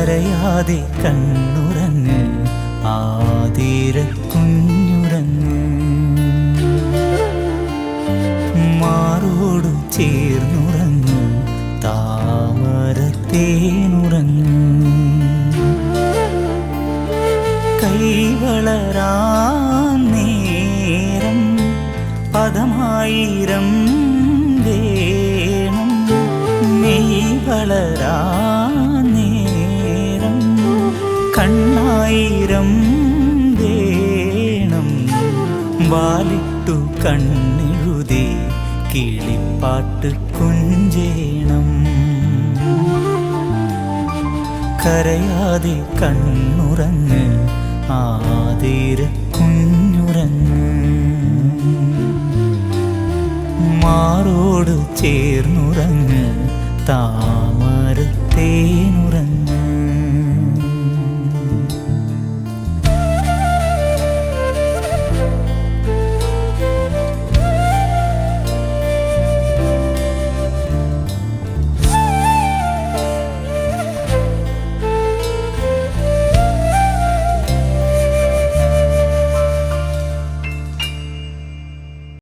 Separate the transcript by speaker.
Speaker 1: കരയാതെ കണ്ണുറങ്ങ് ആതിര കുഞ്ഞുറങ്ങ്. മാറോടു ചേർന്നുറങ്ങും താമരത്തേനുറങ്ങും. കൈവളരാൻ നേരം പദമായിരം വേണം. നെയ് വളരാൻ കണ്ണായിരം വേണം. വാലിട്ടു കണ്ണെഴുതി കിളിപ്പാട്ട് കുഞ്ചേണം. കരയാതെ കണ്ണുറങ്ങ് ആതിര കുഞ്ഞുറങ്ങ്. മാറോട് ചേർന്നുറങ്ങ് താമരത്തേനുറങ്ങ്